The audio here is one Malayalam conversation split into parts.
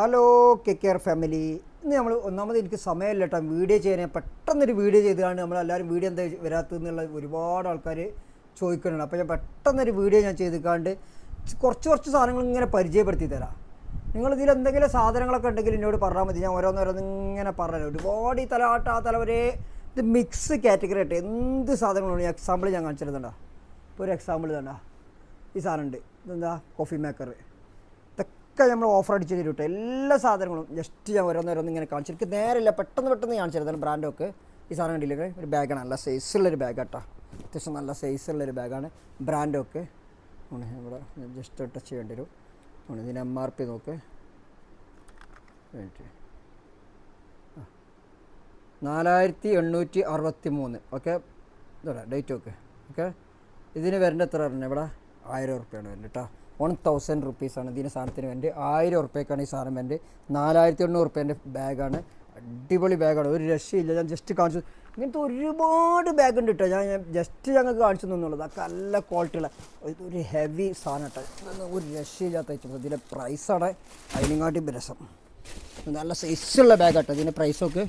Hello K care family. ഇന്ന് നമ്മൾ ഒന്നാമത് എനിക്ക് സമയമില്ല കേട്ടോ. വീഡിയോ ചെയ്യാൻ. പെട്ടെന്നൊരു വീഡിയോ ചെയ്താണ് നമ്മളെല്ലാവരും വീഡിയോ എന്താ വരാത്തതെന്നുള്ള ഒരുപാട് ആൾക്കാർ ചോദിക്കുന്നുണ്ട്. അപ്പോൾ ഞാൻ പെട്ടെന്നൊരു വീഡിയോ ഞാൻ ചെയ്തിക്കാണ്ട് കുറച്ച് കുറച്ച് സാധനങ്ങൾ ഇങ്ങനെ പരിചയപ്പെടുത്തി തരാം. നിങ്ങൾ ഇതിൽ എന്തെങ്കിലും സാധനങ്ങളൊക്കെ ഉണ്ടെങ്കിൽ എന്നോട് പറഞ്ഞാൽ മതി. ഞാൻ ഓരോന്നോരോന്ന് ഇങ്ങനെ പറഞ്ഞു ഒരുപാട് ഈ തലാട്ട ആ തലവരെ ഇത് മിക്സ് കാറ്റഗറി ആയിട്ട് എന്ത് സാധനങ്ങളാണ് എക്സാമ്പിൾ ഞാൻ കാണിച്ചിരുന്നുണ്ടോ ഇപ്പോൾ ഒരു എക്സാമ്പിൾ തന്നെ ഈ സാധനം ഉണ്ട്. ഇതെന്താ? കോഫി മേക്കർ ഇതൊക്കെ നമ്മൾ ഓഫർ അടിച്ച് തരും കേട്ടോ എല്ലാ സാധനങ്ങളും. ജസ്റ്റ് ഞാൻ ഓരോന്നോരോന്ന് ഇങ്ങനെ കാണിച്ചു എനിക്ക് നേരമില്ല പെട്ടെന്ന് പെട്ടെന്ന് കാണിച്ചു തരുന്നതാണ് ബ്രാൻഡൊക്കെ ഈ സാധനം കണ്ടില്ലേ ഒരു ബാഗാണ് നല്ല സൈസുള്ളൊരു ബാഗ് കേട്ടോ അത്യാവശ്യം നല്ല സൈസുള്ളൊരു ബാഗാണ് ബ്രാൻഡൊക്കെ ഇവിടെ ജസ്റ്റ് ടച്ച് ചെയ്യേണ്ടി വരും. ഇതിന് എം ആർ പി നോക്ക്. നാലായിരത്തി എണ്ണൂറ്റി അറുപത്തി മൂന്ന് ഓക്കെ ഇതോടെ ഡേറ്റ് ഓക്കെ ഓക്കെ ഇതിന് വരേണ്ട എത്ര പറഞ്ഞു ഇവിടെ? ആയിരം ഉറുപ്പ്യാണ് വരുന്നത് കേട്ടോ വൺ തൗസൻഡ് റുപ്പീസാണ് ഇതിന് സാധനത്തിന് വേണ്ടി ആയിരം ഉറുപ്പ്യക്കാണ് ഈ സാധനം വേണ്ടി. നാലായിരത്തി എണ്ണൂറ് ഉറുപ്പ്യന്റെ ബാഗാണ്. അടിപൊളി ബാഗാണ്. ഒരു രക്ഷയില്ല. ഞാൻ ജസ്റ്റ് കാണിച്ചു. ഇങ്ങനത്തെ ഒരുപാട് ബാഗ് ഉണ്ട് കേട്ടോ ഞാൻ ജസ്റ്റ് ഞങ്ങൾക്ക് കാണിച്ചു തന്നുള്ളത് അതൊക്കെ നല്ല ക്വാളിറ്റിയുള്ള ഒരു ഹെവി സാധനം കേട്ടോ ഒരു രക്ഷയില്ലാത്ത ഐറ്റംസ് ഇതിന്റെ പ്രൈസാണ് അതിനെങ്ങാട്ടി രസം. നല്ല സൈസുള്ള ബാഗ് കേട്ടോ ഇതിന്റെ പ്രൈസൊക്കെ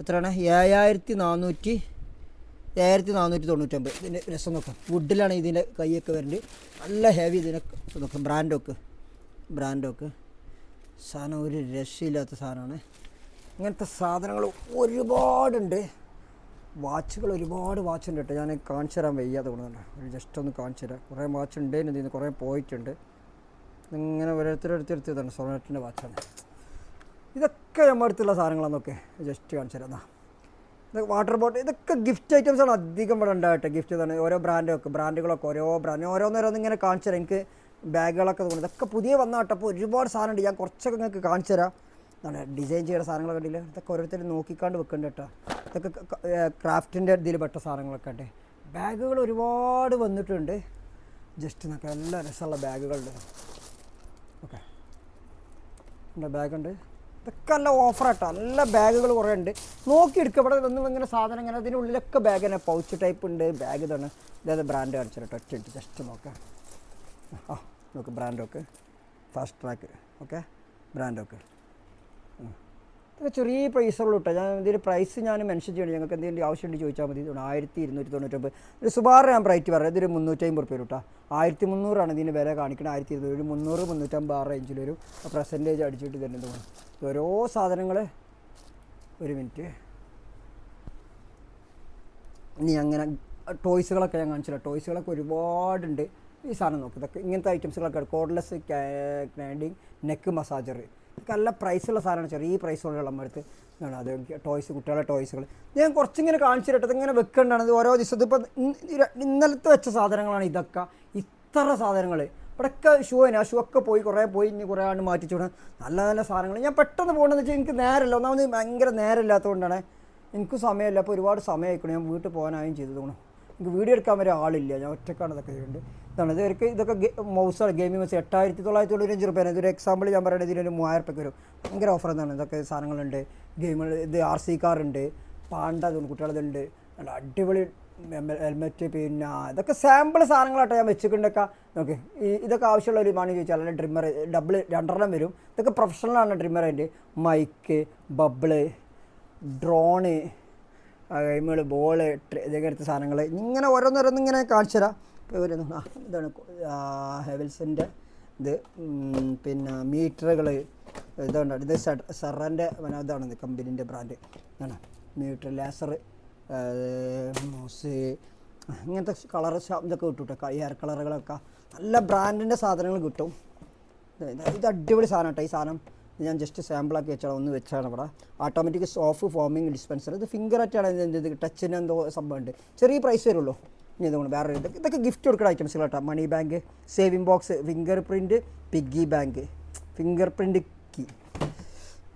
എത്രയാണ്? ഏഴായിരത്തി നാനൂറ്റി ഏഴായിരത്തി നാനൂറ്റി തൊണ്ണൂറ്റൊമ്പത് ഇതിന്റെ രസം നോക്കാം. വുഡിലാണ് ഇതിന്റെ കൈയൊക്കെ വരുന്നത് നല്ല ഹെവി ഇതിനെ നോക്കാം. ബ്രാൻഡൊക്കെ ബ്രാൻഡൊക്കെ സാധനം ഒരു രക്ഷയില്ലാത്ത സാധനമാണ്. ഇങ്ങനത്തെ സാധനങ്ങൾ ഒരുപാടുണ്ട്. വാച്ചുകൾ ഒരുപാട് വാച്ച് ഉണ്ട് കേട്ടോ. ഞാൻ കാണിച്ചു തരാൻ വയ്യാതെ കൊണ്ടുവന്നിട്ടുണ്ട് ജസ്റ്റ് ഒന്ന് കാണിച്ചു തരാം. കുറേ വാച്ച് ഉണ്ട്. ഇതിൽ നിന്ന് കുറേ പോയിട്ടുണ്ട്. ഇങ്ങനെ ഓരോരുത്തരെടുത്തെടുത്ത് സോണറ്റിന്റെ വാച്ചാണ്. ഇതൊക്കെ നമ്മുടെ അടുത്തുള്ള സാധനങ്ങളാണെന്നൊക്കെ ജസ്റ്റ് കാണിച്ചു തരാം. വാട്ടർ ബോട്ടിൽ ഇതൊക്കെ ഗിഫ്റ്റ് ഐറ്റംസ് ആണ് അധികം ഇവിടെ ഉണ്ടാകട്ടെ ഗിഫ്റ്റ് തന്നെ ഓരോ ബ്രാൻഡൊക്കെ ബ്രാൻഡുകളൊക്കെ ഓരോ ബ്രാൻഡ് ഓരോന്നോരോന്ന് ഇങ്ങനെ കാണിച്ചു തരാം. എനിക്ക് ബാഗുകളൊക്കെ തോന്നുന്നു ഇതൊക്കെ പുതിയ വന്ന കേട്ടോ. അപ്പോൾ ഒരുപാട് സാധനമുണ്ട് ഞാൻ കുറച്ചൊക്കെ നിങ്ങൾക്ക് കാണിച്ചു തരാം. എന്താണ് ഡിസൈൻ ചെയ്യുന്ന സാധനങ്ങളൊക്കെ ഉണ്ടല്ലേ ഇതൊക്കെ ഓരോരുത്തർ നോക്കിക്കാണ്ട് വെക്കേണ്ട കേട്ടോ. ഇതൊക്കെ ക്രാഫ്റ്റിന്റെ ഇതിൽ പെട്ട സാധനങ്ങളൊക്കെ ഉണ്ട് ബാഗുകൾ ഒരുപാട് വന്നിട്ടുണ്ട്. ജസ്റ്റ് നോക്കാം നല്ല രസമുള്ള ബാഗുകളുണ്ട്. ഓക്കെ. ബാഗുണ്ട്? ഇതൊക്കെ നല്ല ഓഫറാട്ടോ. നല്ല ബാഗുകൾ കുറേ ഉണ്ട്. നോക്കിയെടുക്കുക ഇവിടെ ഒന്നും ഇങ്ങനെ സാധനം ഇങ്ങനെ അതിന്റെ ഉള്ളിലൊക്കെ ബാഗ് തന്നെ. പൗച്ച് ടൈപ്പ് ഉണ്ട്. ബാഗ് ഇതാണ്. ഇതായത് ബ്രാൻഡ് കാണിച്ചു കേട്ടോ. ഒറ്റ ജസ്റ്റ് നോക്കാം. ആ നോക്ക് ബ്രാൻഡൊക്കെ ഫാസ്റ്റ് ട്രാക്ക് ഓക്കെ ബ്രാൻഡൊക്കെ ഇതൊക്കെ ചെറിയ പ്രൈസുള്ളൂ കേട്ടോ. ഞാൻ ഇതിന്റെ പ്രൈസ് ഞാൻ മെൻഷൻ ചെയ്യണം ഞങ്ങൾക്ക് എന്തെങ്കിലും ആവശ്യമുണ്ട് ചോദിച്ചാൽ മതി. ആയിരത്തി ഇരുന്നൂറ്റി തൊണ്ണൂറ്റൊമ്പത്. ഒരു സുബാറ് ഞാൻ റേറ്റ് പറയാം ഇതൊരു മുന്നൂറ്റമ്പത് റുപ്യ കേട്ടോ. ആയിരത്തി മുന്നൂറാണ് ഇതിന് വില കാണിക്കുന്നത് ആയിരത്തി ഇരുന്നൂറ് മുന്നൂറ് മുന്നൂറ്റമ്പത് ആ റേഞ്ചിൽ ഒരു പെർസെന്റേജ് അടിച്ചിട്ട് തന്നെ തോന്നുന്നു. ഓരോ സാധനങ്ങൾ ഒരു മിനിറ്റ് ഇനി അങ്ങനെ ടോയ്സുകളൊക്കെ ഞാൻ കാണിച്ചില്ല ടോയ്സുകളൊക്കെ ഒരുപാടുണ്ട്. ഈ സാധനം നോക്കും. ഇതൊക്കെ ഇങ്ങനത്തെ ഐറ്റംസുകളൊക്കെ കോഡ്ലെസ് ക്യാൻഡിങ് നെക്ക് മസാജർ നല്ല പ്രൈസുള്ള സാധനമാണ്. ചെറിയ പ്രൈസുള്ള നമ്മളടുത്ത് ഇതാണ് അത് ടോയ്സ് കുട്ടികളുടെ ടോയ്സുകൾ ഞാൻ കുറച്ചിങ്ങനെ കാണിച്ചു തരട്ടെ. ഇങ്ങനെ വെക്കേണ്ടതാണ് ഓരോ ദിവസത്തെ ഇപ്പോൾ ഇന്നലത്തെ വെച്ച സാധനങ്ങളാണ് ഇതൊക്കെ. ഇത്ര സാധനങ്ങൾ ഇവിടെയൊക്കെ ഷൂ തന്നെ ആ ഷൂ ഒക്കെ പോയി കുറേ പോയി ഇനി കുറേ ആണ്ട് മാറ്റിച്ചോണം നല്ല നല്ല സാധനങ്ങൾ ഞാൻ പെട്ടെന്ന് പോകണമെന്ന് വെച്ചാൽ എനിക്ക് നേരമില്ല ഒന്നാമത് ഭയങ്കര നേരമില്ലാത്തതുകൊണ്ടാണ് എനിക്ക് സമയമില്ല. അപ്പോൾ ഒരുപാട് സമയം സമയമായിക്കണം. ഞാൻ വീട്ടിൽ പോകാനായും ചെയ്തു തോന്നുന്നു എനിക്ക് വീഡിയോ എടുക്കാൻ വരെ ആളില്ല. ഞാൻ ഒറ്റക്കാണ് ഇതൊക്കെ ചെയ്യുന്നുണ്ട് ഇതാണ്. ഇതൊക്കെ ഇതൊക്കെ മൗസാണ് ഗെയിമിംഗ് മൗസ് എട്ടായിരത്തി തൊള്ളായിരത്തി തൊണ്ണൂറ്റഞ്ച് റുപ്യാണ് ഇതൊരു എക്സാമ്പിൾ ഞാൻ പറയുന്നത് ഇതിനൊരു മൂവായിരം റുപ്യക്ക് വരും. ഭയങ്കര ഓഫർ എന്നാണ് ഇതൊക്കെ സാധനങ്ങളുണ്ട്. ഗെയിമുകൾ ഇത് ആർ സി കാർ ഉണ്ട്. പാണ്ട അതുകൊണ്ട് കുട്ടികളതുണ്ട് നല്ല അടിപൊളി ഹെൽമെറ്റ് പിന്നെ ഇതൊക്കെ സാമ്പിൾ സാധനങ്ങളാട്ടോ ഞാൻ വെച്ചിട്ടുണ്ടൊക്കെ. നോക്ക് ഈ ഇതൊക്കെ ആവശ്യമുള്ള ഒരു മാണി ചോദിച്ചാൽ അല്ലെങ്കിൽ ഡ്രിമ്മർ ഡബിൾ രണ്ടെണ്ണം വരും. ഇതൊക്കെ പ്രൊഫഷണലാണ് ഡ്രിമ്മർ അതിന്റെ. മൈക്ക് ബബിൾ ഡ്രോണ് ഗെയിമുകൾ ബോൾ ഇതേക്കടുത്ത സാധനങ്ങൾ ഇങ്ങനെ ഓരോന്നോരോന്നിങ്ങനെ കാണിച്ചു തരാം ഇപ്പോൾ ആ ഇതാണ് ഹെവൽസിന്റെ ഇത്. പിന്നെ മീറ്ററുകൾ ഇതുണ്ട് ഇത് സെറന്റെ ഇതാണ് കമ്പനീന്റെ ബ്രാൻഡ്. ഇതാണ്. മീറ്റർ ലേസർ മോസ് ഇങ്ങനത്തെ കളർ ഇതൊക്കെ കിട്ടും കേട്ടോ. ഹെയർ കളറുകളൊക്കെ. നല്ല ബ്രാൻഡിന്റെ സാധനങ്ങൾ കിട്ടും. ഇത് അടിപൊളി സാധനം കേട്ടോ. ഈ സാധനം ഞാൻ ജസ്റ്റ് സാമ്പിളാക്കി വെച്ചാൽ ഒന്ന് വെച്ചാണ് ഇവിടെ. ഓട്ടോമാറ്റിക് സോഫ് ഫോമിങ് ഡിസ്പെൻസർ ഇത് ഫിംഗർ ഇത് ടച്ചിന് എന്തോ സംഭവമുണ്ട് ചെറിയ പ്രൈസ് വരുള്ളൂ. ഇനി ഇതുകൊണ്ട് വേറെ ഇത്. ഇതൊക്കെ ഗിഫ്റ്റ് കൊടുക്കുന്ന ഐറ്റംസ് കേട്ടോ money bank saving box finger print piggy bank finger print key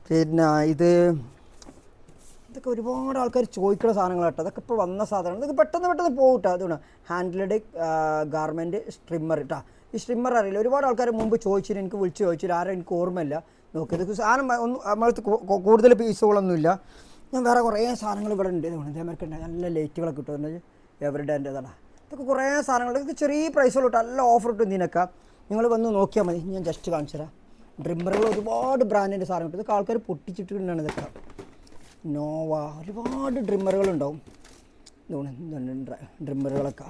പിന്നെ ഇത് ഇതൊക്കെ ഒരുപാട് ആൾക്കാർ ചോദിക്കുന്ന സാധനങ്ങൾ കേട്ടോ അതൊക്കെ ഇപ്പോൾ വന്ന സാധനങ്ങൾ ഇതൊക്കെ പെട്ടെന്ന് പെട്ടെന്ന് പോകും കേട്ടോ അതുകൊണ്ട് ഹാൻഡിലഡ് ഗാർമെന്റ് സ്ട്രിമ്മർ കേട്ടോ ഈ സ്ട്രിമ്മർ അറിയില്ല. ഒരുപാട് ആൾക്കാർ മുമ്പ് ചോദിച്ചിട്ട് എനിക്ക് വിളിച്ച് ചോദിച്ചിട്ട് ആരും എനിക്ക് ഓർമ്മയില്ല. നോക്കി ഇത് സാധനം ഒന്നും നമ്മളടുത്ത് കൂ- കൂടുതൽ പീസുകളൊന്നുമില്ല ഞാൻ വേറെ കുറേ സാധനങ്ങൾ ഇവിടെ ഉണ്ട്. ഇതേമാർക്ക് നല്ല ലൈറ്റുകളൊക്കെ കിട്ടുന്നത് ഇതാണ് ഇതൊക്കെ കുറേ സാധനങ്ങൾ. ഇതൊക്കെ ചെറിയ പ്രൈസുകളിട്ട് നല്ല ഓഫർ കിട്ടും ഇതിനൊക്കെ. നിങ്ങൾ വന്ന് നോക്കിയാൽ മതി. ഞാൻ ജസ്റ്റ് കാണിച്ചു തരാം. ഡ്രിമ്മറുകൾ ഒരുപാട് ബ്രാൻഡിന്റെ സാധനം ഇതൊക്കെ ആൾക്കാർ പൊട്ടിച്ചിട്ടാണ് ഇതൊക്കെ. നോവ ഒരുപാട് ഡ്രിമ്മറുകളുണ്ടാവും ഡ്രിമ്മറുകളൊക്കെ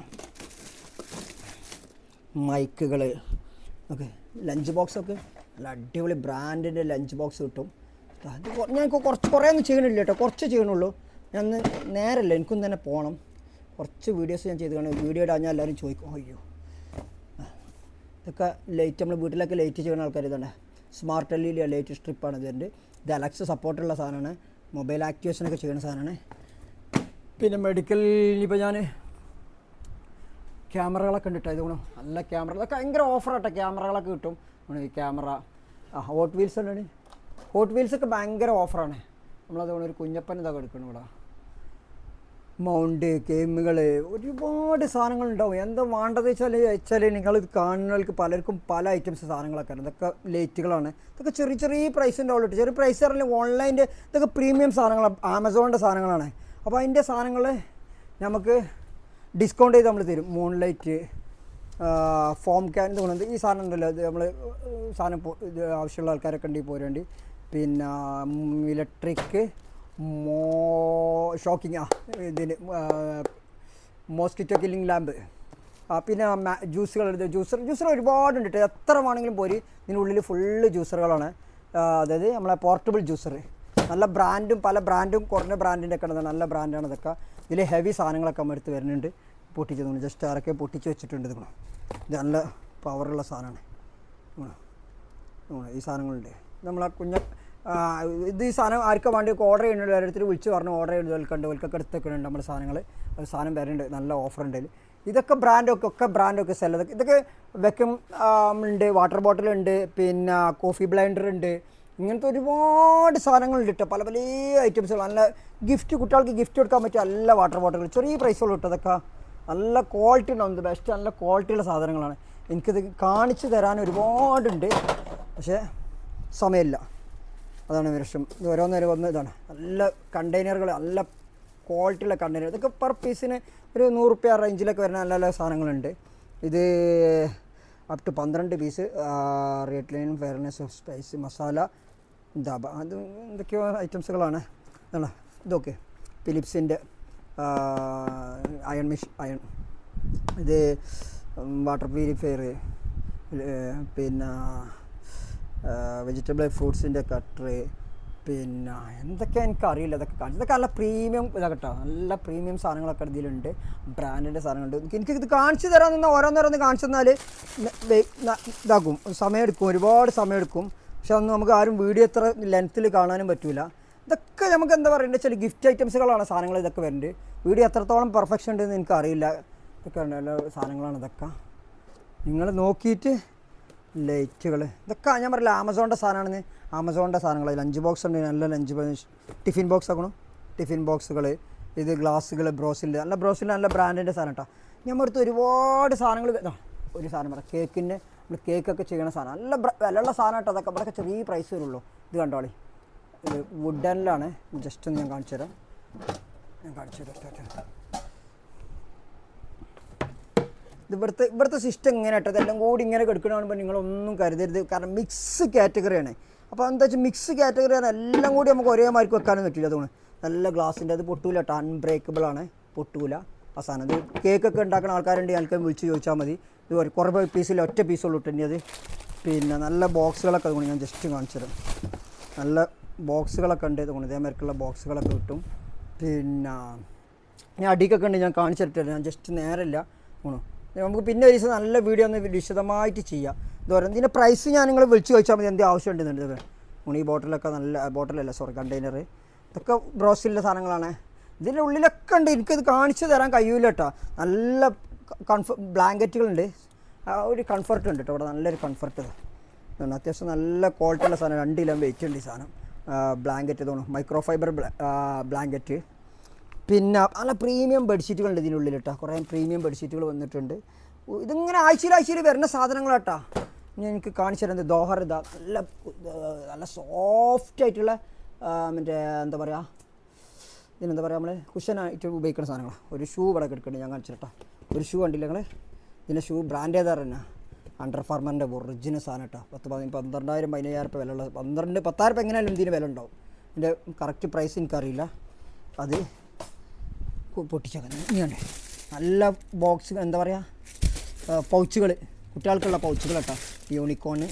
മൈക്കുകൾ ഓക്കെ. ലഞ്ച് ബോക്സൊക്കെ നല്ല അടിപൊളി ബ്രാൻഡിന്റെ ലഞ്ച് ബോക്സ് കിട്ടും. ഞാൻ കുറച്ച് കുറേ ഒന്നും ചെയ്യണില്ല കേട്ടോ കുറച്ച് ചെയ്യണുള്ളൂ. ഞാൻ നേരല്ല. എനിക്കും തന്നെ പോകണം കുറച്ച് വീഡിയോസ് ഞാൻ ചെയ്ത് കാണും. വീഡിയോ ഇടാൻ ഞാൻ എല്ലാവരും ചോദിക്കും അയ്യോ. ഇതൊക്കെ ലൈറ്റ് നമ്മൾ വീട്ടിലൊക്കെ ലൈറ്റ് ചെയ്യുന്ന ആൾക്കാർ ഇതാണ്. സ്മാർട്ട് എൽ ഇ ലൈറ്റ് സ്ട്രിപ്പാണ് ഇതിന്റെ ഇത് അലക്സ് സപ്പോർട്ടുള്ള സാധനമാണ് മൊബൈൽ ആക്ടിവേഷനൊക്കെ ചെയ്യുന്ന സാധനമാണ് പിന്നെ മെഡിക്കൽ ഇപ്പോൾ ഞാൻ ക്യാമറകളൊക്കെ ഉണ്ട് കേട്ടോ. ഇതുകൊണ്ട് നല്ല ക്യാമറ. ഇതൊക്കെ ഭയങ്കര ഓഫർ ക്യാമറകളൊക്കെ കിട്ടും. ഈ ക്യാമറ. ഹോട്ട് വീൽസ് ഉണ്ട് ഹോട്ട് വീൽസൊക്കെ ഭയങ്കര ഓഫറാണ് നമ്മളതുകൊണ്ട് ഒരു കുഞ്ഞപ്പൻ ഇതൊക്കെ എടുക്കണം ഇവിടെ. മൗണ്ട് ഗെയിമുകൾ ഒരുപാട് സാധനങ്ങൾ സാധനങ്ങളുണ്ടാവും. എന്താ വേണ്ടത് വെച്ചാൽ വെച്ചാൽ നിങ്ങൾ ഇത് കാണുന്നവർക്ക് പലർക്കും പല ഐറ്റംസ് സാധനങ്ങളൊക്കെ ഉണ്ട്. ഇതൊക്കെ ലേറ്റുകളാണ്. ഇതൊക്കെ ചെറിയ ചെറിയ പ്രൈസിന്റെ ഉള്ളിട്ട്. ചെറിയ പ്രൈസ് പറഞ്ഞാൽ ഓൺലൈന്റെ ഇതൊക്കെ പ്രീമിയം സാധനങ്ങളാണ്. ആമസോണിന്റെ സാധനങ്ങളാണ്. അപ്പോൾ അതിന്റെ സാധനങ്ങൾ നമുക്ക് ഡിസ്കൗണ്ട് ചെയ്ത് നമ്മൾ തരും. മൂൺ ലൈറ്റ് ഫോം ക്യാൻ തോന്നുന്നത് ഈ സാധനം ഉണ്ടല്ലോ നമ്മൾ സാധനം ആവശ്യമുള്ള ആൾക്കാരൊക്കെ ഉണ്ടെങ്കിൽ പോരേണ്ടി. പിന്നെ ഇലക്ട്രിക് മോ ഷോക്കിംഗ് ആ. ഇതിന് മോസ്കിറ്റോ കില്ലിംഗ് ലാമ്പ് പിന്നെ ജ്യൂസുകൾ ജ്യൂസർ ജ്യൂസർ ഒരുപാടുണ്ട് കേട്ടോ എത്ര വേണമെങ്കിലും പോരി. ഇതിനുള്ളിൽ ഫുള്ള് ജ്യൂസറുകളാണ് അതായത് നമ്മളെ പോർട്ടബിൾ ജ്യൂസർ നല്ല ബ്രാൻഡും പല ബ്രാൻഡും കുറഞ്ഞ ബ്രാൻഡിന്റെ ഒക്കെ നല്ല ബ്രാൻഡാണ് ഇതൊക്കെ. ഇതിൽ ഹെവി സാധനങ്ങളൊക്കെ നമ്മൾ എടുത്ത് വരുന്നുണ്ട്. പൊട്ടിച്ച് തോന്നുന്നു. ജസ്റ്റ് ആരൊക്കെ പൊട്ടിച്ച് വെച്ചിട്ടുണ്ട് ഇത്. ഇത് നല്ല പവറുള്ള സാധനമാണ്. ഈ സാധനങ്ങളുണ്ട്. നമ്മളെ കുഞ്ഞ ഇത് ഈ സാധനം ആർക്കും വേണ്ടി ഓർഡർ ചെയ്യുന്നുണ്ട്? ഓരോരുത്തർ വിളിച്ച് പറഞ്ഞു ഓർഡർ ചെയ്യുന്നത് വിൽക്കുന്നുണ്ട് വിൽക്കൊക്കെ എടുത്തൊക്കെയുണ്ട് നമ്മുടെ സാധനങ്ങൾ സാധനം വരുന്നുണ്ട് നല്ല ഓഫർ ഉണ്ട്. ഇതൊക്കെ ബ്രാൻഡൊക്കെ ഒക്കെ ബ്രാൻഡൊക്കെ സെൽ ഇതൊക്കെ ഇതൊക്കെ വെക്കും ഉണ്ട്. വാട്ടർ ബോട്ടിൽ ഉണ്ട് പിന്നെ കോഫി ബ്ലൈൻഡർ ഉണ്ട്. ഇങ്ങനത്തെ ഒരുപാട് സാധനങ്ങളുണ്ട് കേട്ടോ പല പല ഐറ്റംസ് നല്ല ഗിഫ്റ്റ് കുട്ടികൾക്ക് ഗിഫ്റ്റ് കൊടുക്കാൻ പറ്റിയ നല്ല വാട്ടർ ബോട്ടിലുകൾ ചെറിയ പ്രൈസുകൾ കിട്ടും അതൊക്കെ നല്ല ക്വാളിറ്റി ഉണ്ടാവും ബെസ്റ്റ് നല്ല ക്വാളിറ്റിയുള്ള സാധനങ്ങളാണ്. എനിക്കിത് കാണിച്ചു തരാൻ ഒരുപാടുണ്ട്. പക്ഷേ സമയമില്ല. അതാണ് വിഷം ഇത് ഓരോന്നേരം വന്ന് ഇതാണ്. നല്ല കണ്ടെയ്നറുകൾ നല്ല ക്വാളിറ്റിയുള്ള കണ്ടെയ്നർ ഇതൊക്കെ പെർ പീസിന് ഒരു നൂറ് റുപ്യ റേഞ്ചിലൊക്കെ വരുന്ന നല്ല നല്ല സാധനങ്ങളുണ്ട്. ഇത് അപ് ടു പന്ത്രണ്ട് piece rate line fairness of spice masala Dawa അത് എന്തൊക്കെയോ ഐറ്റംസുകളാണ് ഇതാണ്. ഇതൊക്കെ. ഫിലിപ്സിന്റെ അയൺ മിഷ് അയൺ ഇത് വാട്ടർ പ്യൂരിഫയർ പിന്നെ വെജിറ്റബിൾ ഫ്രൂട്ട്സിന്റെ കട്ടർ പിന്നെ എന്തൊക്കെ എനിക്ക് അറിയില്ല അതൊക്കെ കാണിച്ചു. ഇതൊക്കെ നല്ല പ്രീമിയം ഇതൊക്കെ കേട്ടോ നല്ല പ്രീമിയം സാധനങ്ങളൊക്കെ ഇതിലുണ്ട് ബ്രാൻഡിന്റെ സാധനങ്ങളുണ്ട്. എനിക്ക് ഇത് കാണിച്ചു തരാൻ നിന്നാൽ ഓരോന്നോരോന്ന് കാണിച്ചു തന്നാൽ ഇതാക്കും സമയമെടുക്കും ഒരുപാട് സമയമെടുക്കും പക്ഷെ അതൊന്നും നമുക്ക് ആരും വീഡിയോ എത്ര ലെങ്ത്തിൽ കാണാനും പറ്റില്ല ഇതൊക്കെ നമുക്ക് എന്താ പറയുക വെച്ചാൽ ഗിഫ്റ്റ് ഐറ്റംസുകളാണ് സാധനങ്ങൾ ഇതൊക്കെ വരുന്നുണ്ട് വീഡിയോ എത്രത്തോളം പെർഫെക്ഷൻ ഉണ്ടെന്ന് എനിക്കറിയില്ല. ഇതൊക്കെ നല്ല സാധനങ്ങളാണ് ഇതൊക്കെ. നിങ്ങൾ നോക്കിയിട്ട് ലൈറ്റുകൾ ഇതൊക്കെ ഞാൻ പറയില്ല ആമസോണിന്റെ സാധനമാണെന്ന്. ആമസോണിന്റെ സാധനങ്ങൾ ലഞ്ച് ബോക്സ് ഉണ്ട് നല്ല ലഞ്ച് ബോക്സ് ടിഫിൻ ബോക്സ് ആക്കണം ടിഫിൻ ബോക്സുകൾ ഇത് ഗ്ലാസ്സുകൾ ബ്രോസിൽ നല്ല ബ്രോസിൽ നല്ല ബ്രാൻഡിന്റെ സാധനം കേട്ടോ ഞാൻ അടുത്ത് ഒരുപാട് സാധനങ്ങൾ ഒരു സാധനം പറയാം. കേക്കിന്റെ നമ്മൾ കേക്കൊക്കെ ചെയ്യണ സാധനം. നല്ല വിലയുള്ള സാധനം കേട്ടോ അതൊക്കെ ഇവിടെ ചെറിയ പ്രൈസ് വരുള്ളൂ. ഇത് കണ്ടോളി ഇത് വുഡനിലാണ് ജസ്റ്റ് ഒന്ന് ഞാൻ കാണിച്ചു തരാം ഞാൻ കാണിച്ചു തരാം ഇത് ഇവിടുത്തെ ഇവിടുത്തെ സിസ്റ്റം ഇങ്ങനെ ഇട്ടത് എല്ലാം കൂടി ഇങ്ങനെ കെടുക്കണമെന്ന് നിങ്ങളൊന്നും കരുതരുത്. കാരണം മിക്സ് കാറ്റഗറിയാണ് അപ്പോൾ എന്താ വെച്ചാൽ മിക്സ് കാറ്റഗറിയാണ് എല്ലാം കൂടി നമുക്ക് ഒരേ മാർക്ക് വെക്കാനും പറ്റില്ല അതുകൊണ്ട് നല്ല ഗ്ലാസിന്റെ അത് പൊട്ടൂല കേട്ടോ അൺബ്രേക്കബിൾ ആണ്. പൊട്ടൂല. സാധനം ഇത് കേക്കൊക്കെ ഉണ്ടാക്കുന്ന ആൾക്കാരുണ്ട് ആൾക്കാർ വിളിച്ച് ചോദിച്ചാൽ മതി. ഇത് കുറേ പീസിൽ ഒറ്റ പീസുള്ളൂ ഇട്ടത് പിന്നെ നല്ല ബോക്സുകളൊക്കെ അതുകൊണ്ട് ഞാൻ ജസ്റ്റ് കാണിച്ചു നല്ല ബോക്സുകളൊക്കെ ഉണ്ട് അതുകൊണ്ട് ഇതേമാർക്കുള്ള ബോക്സുകളൊക്കെ കിട്ടും. പിന്നെ ഞാൻ അടിക്കൊക്കെ ഉണ്ട്. ഞാൻ കാണിച്ചു തരട്ടില്ല ഞാൻ ജസ്റ്റ് നേരമില്ല. ഊണു നമുക്ക് പിന്നെ ഒരു ദിവസം നല്ല വീഡിയോ ഒന്ന് വിശദമായിട്ട് ചെയ്യാം. ഇത് പറയുന്നത് ഇതിന്റെ പ്രൈസ് ഞാൻ നിങ്ങൾ വിളിച്ച് ചോദിച്ചാൽ മതി എന്ത് ആവശ്യം ഉണ്ടെന്നുണ്ട് ഇതൊക്കെ ഈ ബോട്ടിലൊക്കെ നല്ല ബോട്ടിലല്ല സോറി കണ്ടെയ്നർ ഇതൊക്കെ ബ്രോസിലെ സാധനങ്ങളാണ്. ഇതിന്റെ ഉള്ളിലൊക്കെ ഉണ്ട് എനിക്കത് കാണിച്ചു തരാൻ കഴിയൂല കേട്ടോ. നല്ല കംഫ ബ്ലാങ്കറ്റുകളുണ്ട് ആ ഒരു കംഫർട്ട് ഉണ്ട് കേട്ടോ ഇവിടെ നല്ലൊരു കംഫർട്ട് ഇതാണ് അത്യാവശ്യം നല്ല ക്വാളിറ്റി ഉള്ള സാധനം രണ്ട് കിലോ വെയിറ്റ് ഉണ്ട് ഈ സാധനം. ബ്ലാങ്കറ്റ് തോന്നുന്നു മൈക്രോ ഫൈബർ ബ്ലാങ്കറ്റ് പിന്നെ നല്ല പ്രീമിയം ബെഡ്ഷീറ്റുകളുണ്ട് ഇതിനുള്ളിൽ കേട്ടോ. കുറേ പ്രീമിയം ബെഡ്ഷീറ്റുകൾ വന്നിട്ടുണ്ട്. ഇതിങ്ങനെ ആഴ്ചയിൽ ആഴ്ചയിൽ വരുന്ന സാധനങ്ങളാട്ടാ. ഞാൻ എനിക്ക് കാണിച്ചു തരുന്നത് ദോഹർ ഇതാ. നല്ല നല്ല സോഫ്റ്റ് ആയിട്ടുള്ള മറ്റേ എന്താ പറയുക ഇതിനെന്താ പറയുക നമ്മൾ കുഷനായിട്ട് ഉപയോഗിക്കുന്ന സാധനങ്ങളാണ് ഒരു ഷൂ ഇവിടെ കിടക്കുന്നുണ്ട്. ഞാൻ കാണിച്ചു കേട്ടോ ഒരു ഷൂ കണ്ടില്ല നിങ്ങൾ ഇതിന്റെ ഷൂ ബ്രാൻഡ് ഏതാ തന്നെ അണ്ടർ ഫാർമറിന്റെ ഒറിജിനൽ സാധനം കേട്ടോ പത്ത് പതിനഞ്ച് പന്ത്രണ്ടായിരം പതിനയ്യായിരം രൂപ വില ഉള്ളത് പന്ത്രണ്ട് പത്തായിരം രൂപ എങ്ങനെയാലും ഇതിന് വില ഉണ്ടാവും. ഇതിന്റെ കറക്റ്റ് പ്രൈസ് എനിക്കറിയില്ല. അത് പൊട്ടിച്ചേക്കാൻ ഇങ്ങനെ നല്ല ബോക്സ് എന്താ പറയുക പൗച്ചുകൾ കുട്ടികൾക്കുള്ള പൗച്ചുകൾ കേട്ടോ യൂണിക്കോണ്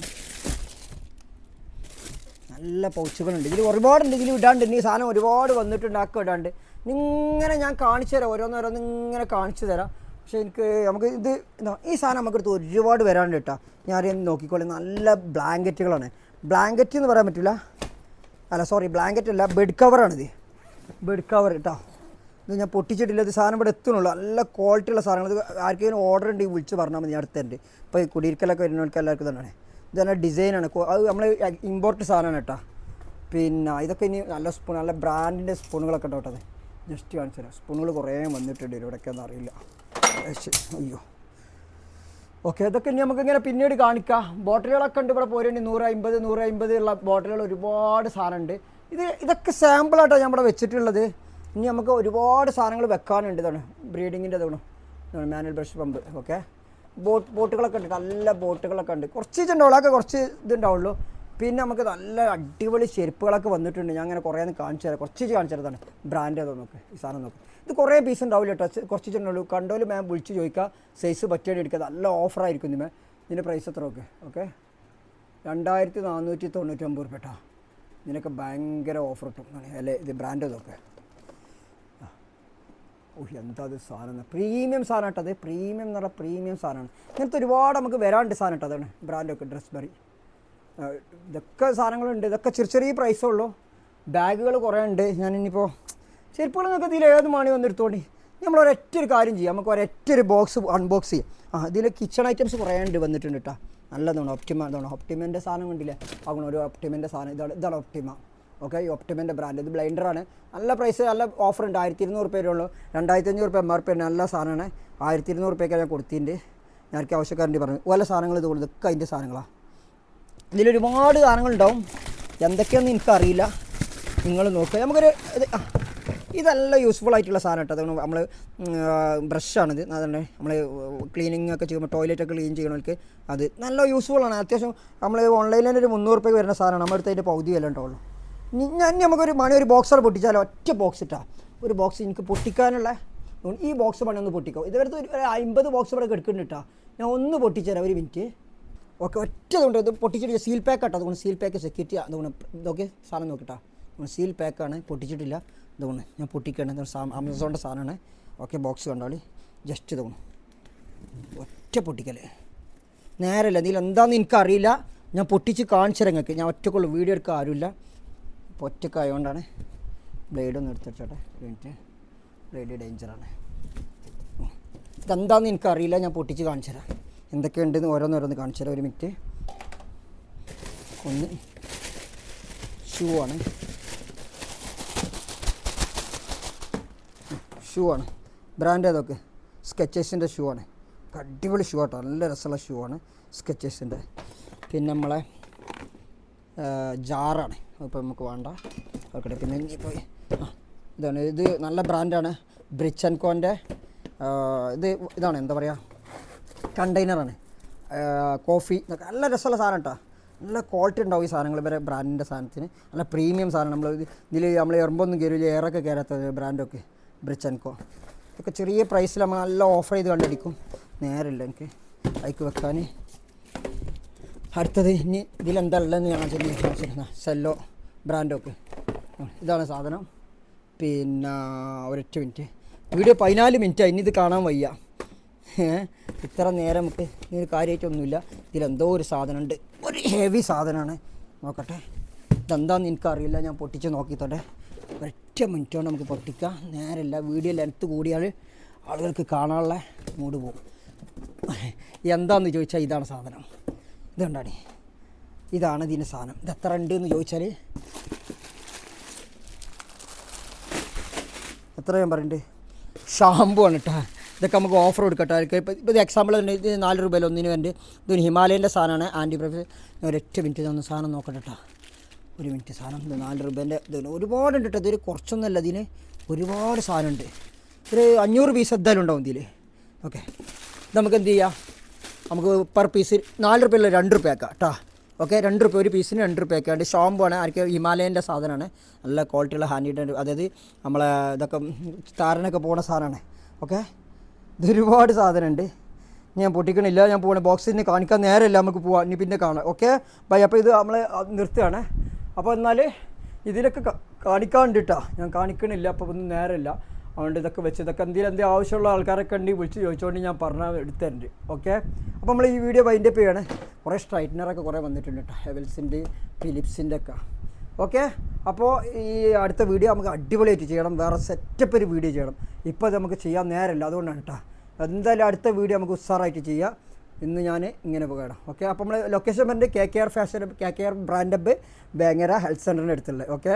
നല്ല പൗച്ചുകളുണ്ട് ഇതിൽ ഒരുപാടുണ്ട്. ഇതിൽ ഇടാണ്ട് ഇനി സാധനം ഒരുപാട് വന്നിട്ടുണ്ട് ആക്കം ഇടാണ്ട്. ഇങ്ങനെ ഞാൻ കാണിച്ചു തരാം ഓരോന്നോരോന്ന് ഇങ്ങനെ കാണിച്ചു തരാം. പക്ഷേ എനിക്ക് നമുക്ക് ഇത് ഈ സാധനം നമുക്ക് എടുത്ത് ഒരുപാട് വരാണ്ട് കേട്ടോ. ഞാൻ അറിയാൻ നോക്കിക്കോളെ. നല്ല ബ്ലാങ്കറ്റുകളാണ്. ബ്ലാങ്കറ്റ് എന്ന് പറയാൻ പറ്റില്ല. അല്ല സോറി ബ്ലാങ്കറ്റ് അല്ല ബെഡ് കവറാണിത് ബെഡ് കവർ കേട്ടോ. ഇത് ഞാൻ പൊട്ടിച്ചിട്ടില്ല ഇത് സാധനം ഇവിടെ എത്തുന്നുള്ളൂ. നല്ല ക്വാളിറ്റി ഉള്ള സാധനങ്ങൾ. ആർക്കെങ്കിലും ഓർഡർ ഉണ്ടെങ്കിൽ വിളിച്ച് പറഞ്ഞാൽ മതി ഞാൻ അടുത്തുണ്ട്. ഇപ്പോൾ കുടിയിരിക്കലൊക്കെ വരുന്നവർക്ക് എല്ലാവർക്കും തന്നെയാണ് ഇത് നല്ല ഡിസൈനാണ് അത് നമ്മൾ ഇമ്പോർട്ട് സാധനമാണ് കേട്ടോ. പിന്നെ ഇതൊക്കെ ഇനി നല്ല സ്പൂൺ നല്ല ബ്രാൻഡിന്റെ സ്പൂണുകളൊക്കെ ഉണ്ടോ ജസ്റ്റ് കാണിച്ചു തരാം. സ്പൂണുകൾ കുറേ വന്നിട്ടുണ്ട് ഇവിടെയൊക്കെ ഒന്നും അറിയില്ല. അയ്യോ. ഓക്കെ ഇതൊക്കെ ഇനി നമുക്ക് ഇങ്ങനെ പിന്നീട് കാണിക്കാം. ബോട്ടിലുകളൊക്കെ ഉണ്ട് ഇവിടെ പോരുണ്ട് നൂറ് അമ്പത് നൂറ് അമ്പത് ഉള്ള ബോട്ടിലുകൾ ഒരുപാട് സാധനമുണ്ട്. ഇത് ഇതൊക്കെ സാമ്പിളായിട്ടാണ് ഞാൻ ഇവിടെ വെച്ചിട്ടുള്ളത്. ഇനി നമുക്ക് ഒരുപാട് സാധനങ്ങൾ വെക്കാനുണ്ട് ഇതാണ്. ബ്രീഡിങ്ങിന്റെ ഇതാണ്. ഇതാണ് manual brush pump. Okay? Boat ബോട്ടുകളൊക്കെ ഉണ്ട്. നല്ല ബോട്ടുകളൊക്കെ ഉണ്ട്. കുറച്ച് ഉണ്ടാവുള്ളൂ അതൊക്കെ കുറച്ച് ഇതുണ്ടാവുള്ളൂ. പിന്നെ നമുക്ക് നല്ല അടിപൊളി ചെരുപ്പുകളൊക്കെ വന്നിട്ടുണ്ട്. ഞാൻ അങ്ങനെ കുറേ കാണിച്ചു തരാം. കുറച്ച് കാണിച്ചു തരതാണ് ബ്രാൻഡ് ഏതോ നോക്ക്. ഈ സാധനം നോക്ക്. ഇത് കുറേ പീസ് ഉണ്ടാവില്ല കേട്ടോ? കുറച്ച് ചെണ്ടുള്ളൂ കണ്ടോൽ മാം വിളിച്ച് ചോദിക്കുക സൈസ് പറ്റിയാണ് എടുക്കുക നല്ല ഓഫറായിരിക്കും ഇതിമേ ഇതിന്റെ പ്രൈസ് എത്ര നോക്ക്? ഓക്കെ? രണ്ടായിരത്തി നാനൂറ്റി തൊണ്ണൂറ്റൊമ്പത് റുപ്യ കേട്ടോ. ഇതിനൊക്കെ ഭയങ്കര ഓഫർ കിട്ടും. അല്ലേ? ഇത് ബ്രാൻഡ് ഇതൊക്കെ ഓ എന്താ അത് സാധനം? പ്രീമിയം സാധനം കേട്ടോ അത് പ്രീമിയം എന്ന് പറഞ്ഞാൽ പ്രീമിയം സാധനമാണ്. ഇങ്ങനത്തെ ഒരുപാട് നമുക്ക് വരാണ്ട് സാധനം അതാണ് ബ്രാൻഡൊക്കെ ഡ്രസ് ബറി ഇതൊക്കെ സാധനങ്ങളുണ്ട് ഇതൊക്കെ ചെറിയ ചെറിയ പ്രൈസേ ഉള്ളൂ. ബാഗുകൾ കുറേ ഉണ്ട് ഞാൻ ഇനിയിപ്പോൾ ചെരുപ്പുകൾ നിങ്ങൾക്ക് ഇതിൽ ഏത് മണി വന്നെടുത്തോണ്ടി. നമ്മൾ ഒരൊറ്റ ഒരു കാര്യം ചെയ്യാം നമുക്ക് ഒരൊറ്റ ഒരു ബോക്സ് അൺബോക്സ് ചെയ്യാം. ആ ഇതിൽ കിച്ചൺ ഐറ്റംസ് കുറേ ഉണ്ട് വന്നിട്ടുണ്ട് കേട്ടോ. നല്ലതാണ് ഒപ്റ്റിമ ഇതാണ് ഒപ്റ്റിമന്റെ സാധനം കണ്ടില്ലേ? അങ്ങനെ ഒരു ഒപ്റ്റിമന്റെ സാധനം ഇതാണ് ഇതാണ് ഒപ്റ്റിമ ഓക്കെ ഈ ഒപ്റ്റിമന്റെ ബ്രാൻഡ് ഇത് ബ്ലൈൻഡറാണ് നല്ല പ്രൈസ് നല്ല ഓഫർ ഉണ്ട്. ആയിരത്തി ഇരുന്നൂറ് രൂപയേ ഉള്ളൂ. രണ്ടായിരത്തി അഞ്ഞൂറ് രൂപ എം ആർ പി നല്ല സാധനമാണ്. ആയിരത്തി ഇരുന്നൂറ് രൂപയ്ക്ക് ഞാൻ കൊടുത്തിട്ടുണ്ട്. ഞാനൊക്കെ ആവശ്യക്കാരന്റെ പറഞ്ഞു. പല സാധനങ്ങൾ ഇത് കൊടുത്തു ഇതൊക്കെ അതിന്റെ സാധനങ്ങളാണ് ഇതിലൊരുപാട് സാധനങ്ങളുണ്ടാവും എന്തൊക്കെയാണെന്ന് എനിക്കറിയില്ല. നിങ്ങൾ നോക്കുക. നമുക്കൊരു ഇതല്ല യൂസ്ഫുൾ ആയിട്ടുള്ള സാധനം കേട്ടോ. അതുകൊണ്ട് നമ്മൾ ബ്രഷാണിത് അതുകൊണ്ട് നമ്മൾ ക്ലീനിങ് ഒക്കെ ചെയ്യുമ്പോൾ ടോയ്ലറ്റ് ഒക്കെ ക്ലീൻ ചെയ്യണവർക്ക് അത് നല്ല യൂസ്ഫുൾ ആണ്. അത്യാവശ്യം നമ്മൾ ഓൺലൈനിൽ ഒരു മുന്നൂറ് രൂപയ്ക്ക് വരുന്ന സാധനമാണ്. നമ്മുടെ അടുത്ത് അതിന്റെ പകുതി വില ഉണ്ടാവുള്ളൂ. ഞാൻ നമുക്കൊരു മണി ഒരു ബോക്സർ പൊട്ടിച്ചാലോ ഒറ്റ ബോക്സ് ഇട്ടാ. ഒരു ബോക്സ് എനിക്ക് പൊട്ടിക്കാനുള്ള ഈ ബോക്സ് പണി ഒന്ന് പൊട്ടിക്കോ. ഇതുവരെ ഒരു അമ്പത് ബോക്സ് ഇവിടെ കെടുക്കുന്നുണ്ട് ഞാൻ ഒന്ന് പൊട്ടിച്ചുതരാം ഒരു മിനിറ്റ് ഓക്കെ ഒറ്റ അതുകൊണ്ട് ഇത് പൊട്ടിച്ചിട്ട് സീൽ പാക്ക് ആട്ടോ. അതുകൊണ്ട് സീൽ പാക്ക് സെക്യൂരിറ്റി അതുകൊണ്ട് ഇതൊക്കെ സാധനം നോക്കിട്ടാ സീൽ പാക്കാണ് പൊട്ടിച്ചിട്ടില്ല. ഇതുകൊണ്ട് ഞാൻ പൊട്ടിക്കണം. ആമസോണിന്റെ സാധനമാണ്. ഓക്കെ ബോക്സ് കണ്ടോളി. ജസ്റ്റ് ഇതുകൊണ്ട്. ഒറ്റ പൊട്ടിക്കൽ നേരല്ല. നീ എന്താണെന്ന് എനിക്കറിയില്ല. ഞാൻ പൊട്ടിച്ച് കാണിച്ചു തരാം ഞാൻ ഒറ്റക്കുള്ളൂ വീഡിയോ എടുക്കാൻ ആരുമില്ല. ഇപ്പോൾ ഒറ്റക്കായതുകൊണ്ടാണ് ബ്ലേഡ് ഒന്ന് എടുത്തിട്ടോട്ടെ. കഴിഞ്ഞിട്ട് ബ്ലേഡ് ഡേഞ്ചറാണ്. ഇതെന്താണെന്ന് എനിക്കറിയില്ല. ഞാൻ പൊട്ടിച്ച് കാണിച്ചു തരാം. എന്തൊക്കെയുണ്ടെന്ന് ഓരോന്നോരോന്ന് കാണിച്ചു തരാം. ഒരു മിനിറ്റ്. ഒന്ന് ഷൂ ആണ്. ഷൂ ആണ്. ബ്രാൻഡ് ഏതൊക്കെ? സ്കെച്ചേഴ്സിന്റെ ഷൂ ആണ്. അടിപൊളി ഷൂ ആട്ടോ. നല്ല രസമുള്ള ഷൂ ആണ് സ്കെച്ചേഴ്സിന്റെ. പിന്നെ നമ്മളെ ജാറാണ്. ഇപ്പോൾ നമുക്ക് വേണ്ട. ഓക്കെ പിന്നെ പോയി. ഇതാണ്. ഇത് നല്ല ബ്രാൻഡാണ്. ബ്രിച്ച് ആൻഡ് കോന്റെ ഇത് ഇതാണ്. എന്താ പറയുക കണ്ടെയ്നറാണ് കോഫി എന്നൊക്കെ. നല്ല രസമുള്ള സാധനം കേട്ടോ നല്ല ക്വാളിറ്റി ഉണ്ടാവും ഈ സാധനങ്ങൾ വരെ ബ്രാൻഡിന്റെ സാധനത്തിന്. നല്ല പ്രീമിയം സാധനം. നമ്മൾ ഇതിൽ നമ്മൾ എറുമ്പൊന്നും കയറില്ല എയറൊക്കെ കയറാത്ത ബ്രാൻഡൊക്കെ ബ്രിച്ച് ആൻഡ് കോ ഇതൊക്കെ ചെറിയ പ്രൈസിൽ നമ്മൾ നല്ല ഓഫർ ചെയ്ത് കണ്ടടിക്കും നേരമില്ല എനിക്ക്. അയക്ക് വെക്കാൻ അടുത്തത് ഇനി ഇതിലെന്താ ഉള്ളതെന്ന് ഞാൻ ചെന്ന് സെല്ലോ ബ്രാൻഡോക്ക് ഇതാണ് സാധനം. പിന്നെ ഒരൊറ്റ മിനിറ്റ്. വീഡിയോ പതിനാല് മിനിറ്റായി ഇനി ഇത് കാണാൻ വയ്യ. ഇത്ര നേരം നമുക്ക് ഇതിന് കാര്യമായിട്ടൊന്നുമില്ല. ഇതിലെന്തോ ഒരു സാധനമുണ്ട്. ഒരു ഹെവി സാധനമാണ്. നോക്കട്ടെ. ഇതെന്താന്ന് എനിക്കറിയില്ല. ഞാൻ പൊട്ടിച്ച് നോക്കിത്തോട്ടെ ഒരൊറ്റ മിനിറ്റ് കൊണ്ട് നമുക്ക് പൊട്ടിക്കാം. നേരമില്ല വീഡിയോ ലെങ്ത്ത് കൂടിയാൽ ആളുകൾക്ക് കാണാനുള്ള മൂട് പോകും എന്താന്ന് ചോദിച്ചാൽ ഇതാണ് സാധനം. ഇത് കണ്ടാടി ഇതാണ് ഇതിന്റെ സാധനം. ഇത് എത്ര ഉണ്ട് എന്ന് ചോദിച്ചാൽ എത്ര ഞാൻ പറയുന്നുണ്ട് ഷാമ്പു ആണ് കേട്ടോ ഇതൊക്കെ നമുക്ക് ഓഫർ കൊടുക്കട്ടോ. അവർക്ക് ഇപ്പോൾ ഇപ്പോൾ ഇത് എക്സാമ്പിൾ ഉണ്ട് ഇത് നാല് രൂപയിൽ ഒന്നിന് വേണ്ടി ഇതൊരു ഹിമാലയന്റെ സാധനമാണ്. ആന്റി പ്രൈസ് ഒരൊറ്റ മിനിറ്റ് ഇതൊന്ന് സാധനം നോക്കട്ടെ കേട്ടോ ഒരു മിനിറ്റ് സാധനം. ഇത് നാല് രൂപേന്റെ ഇത് ഒരുപാടുണ്ട് കേട്ടോ ഇതൊരു കുറച്ചൊന്നുമല്ല ഇതിന്. ഒരുപാട് സാധനമുണ്ട്. ഒരു അഞ്ഞൂറ് പീസ് എന്തായാലും ഉണ്ടാവും ഇതിൽ ഓക്കെ നമുക്ക് എന്ത് ചെയ്യാം? നമുക്ക് പെർ പീസ് നാല് റുപ്യല്ല രണ്ട് റുപ്യക്കാം കേട്ടോ ഓക്കെ രണ്ട് റുപ്യ ഒരു പീസിന് രണ്ട് റുപ്യക്കാണ്ട് ഷാമ്പു ആണ് ആർക്ക് ഹിമാലയന്റെ സാധനമാണ്. നല്ല ക്വാളിറ്റിയുള്ള ഹാൻഡ് അതായത് നമ്മളെ ഇതൊക്കെ താരനൊക്കെ പോകുന്ന സാധനമാണ്. ഓക്കെ ഇത് ഒരുപാട് സാധനമുണ്ട് ഞാൻ പൊട്ടിക്കണില്ല ഞാൻ പോകണ ബോക്സിന് കാണിക്കാൻ നേരമല്ല നമുക്ക് പോവാം. ഇനി പിന്നെ കാണാം. ഓക്കെ ബൈ അപ്പോൾ ഇത് നമ്മൾ നിർത്തുകയാണ്. അപ്പോൾ എന്നാൽ ഇതിലൊക്കെ കാണിക്കാണ്ടിട്ടാ ഞാൻ കാണിക്കണില്ല അപ്പോൾ ഒന്നും നേരമില്ല. അതുകൊണ്ട് ഇതൊക്കെ വെച്ച് ഇതൊക്കെ എന്തെങ്കിലും എന്തെങ്കിലും ആവശ്യമുള്ള ആൾക്കാരൊക്കെ ഉണ്ടെങ്കിൽ വിളിച്ച് ചോദിച്ചുകൊണ്ട് ഞാൻ പറഞ്ഞാൽ എടുത്തരുന്നുണ്ട് ഓക്കെ അപ്പോൾ നമ്മൾ ഈ വീഡിയോ വൈൻഡപ്പ് ചെയ്യണേ. കുറേ സ്ട്രൈറ്റ്നറൊക്കെ കുറേ വന്നിട്ടുണ്ട് കേട്ടോ ഹെവൽസിന്റെ ഫിലിപ്സിന്റെ ഒക്കെ. ഓക്കെ അപ്പോൾ ഈ അടുത്ത വീഡിയോ നമുക്ക് അടിപൊളിയായിട്ട് ചെയ്യണം. വേറെ സെറ്റപ്പ് ഒരു വീഡിയോ ചെയ്യണം. ഇപ്പോൾ നമുക്ക് ചെയ്യാൻ നേരമില്ല. അതുകൊണ്ടാണ് കേട്ടോ എന്തായാലും അടുത്ത വീഡിയോ നമുക്ക് ഉസ്സാറായിട്ട് ചെയ്യാം. ഇന്ന് ഞാൻ ഇങ്ങനെ പോകണം ഓക്കെ അപ്പോൾ നമ്മൾ ലൊക്കേഷൻ പറഞ്ഞിട്ട് K K R fashion K K R brand ബാങ്കര health സെന്ററിന്റെ അടുത്തുള്ളത് ഓക്കെ